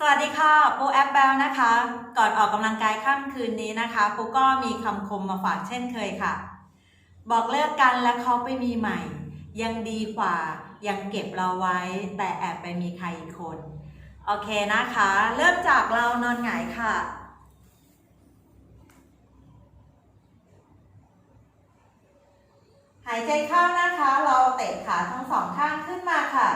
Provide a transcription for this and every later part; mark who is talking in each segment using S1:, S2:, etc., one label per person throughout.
S1: สวัสดีค่ะปูแอปเบลนะคะ ก่อนออกกำลังกายค่ำคืนนี้นะคะปูก็มีคำคมมาฝากเช่นเคยค่ะ บอกเลิกกันแล้วเขาไปมีใหม่ ยังดีกว่ายังเก็บเราไว้ แต่แอบไปมีใครอีกคน โอเคนะคะ เริ่มจากเรานอนหงายค่ะ หายใจเข้านะคะ เราเตะขาทั้งสองข้างขึ้นมาค่ะ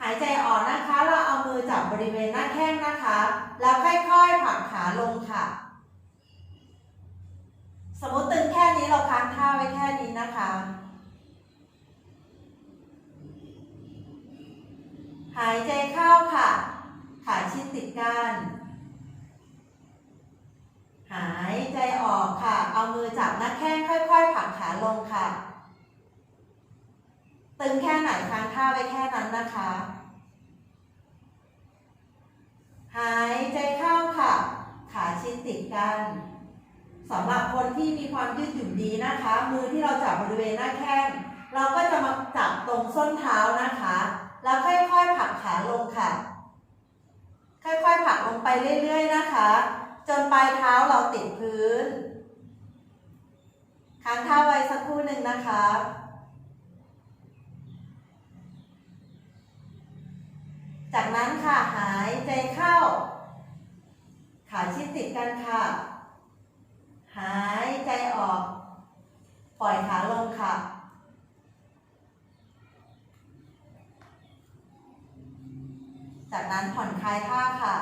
S1: หายใจออกนะคะ เราเอามือจับบริเวณหน้าแข้งนะคะ แล้วค่อยๆผลักขาลงค่ะ สมมติตึงแค่นี้เราค้างท่าไว้แค่นี้นะคะ หายใจเข้าค่ะ ขาชิดติดกันหายใจออกค่ะ เอามือจับหน้าแข้งค่อยๆผลักขาลงค่ะ ตึงแค่ไหนค้างท่าไว้แค่นั้นนะคะ หายใจเข้าค่ะ ขาชิดติดกันสำหรับคนที่มีความยืดหยุ่นดีนะคะ มือที่เราจับบริเวณหน้าแข้งเราก็จะมาจับตรงส้นเท้านะคะ แล้วค่อยๆผลักขาลงค่ะ ค่อยๆผลักลงไปเรื่อยๆนะคะ จนปลายเท้าเราติดพื้นค้างเท้าไว้สักครู่หนึ่งนะคะจากนั้นค่ะ ใจเข้า ขาชิดติดกันค่ะ หายใจออก ปล่อยขาลงค่ะ จากนั้นผ่อนคลายท่าค่ะ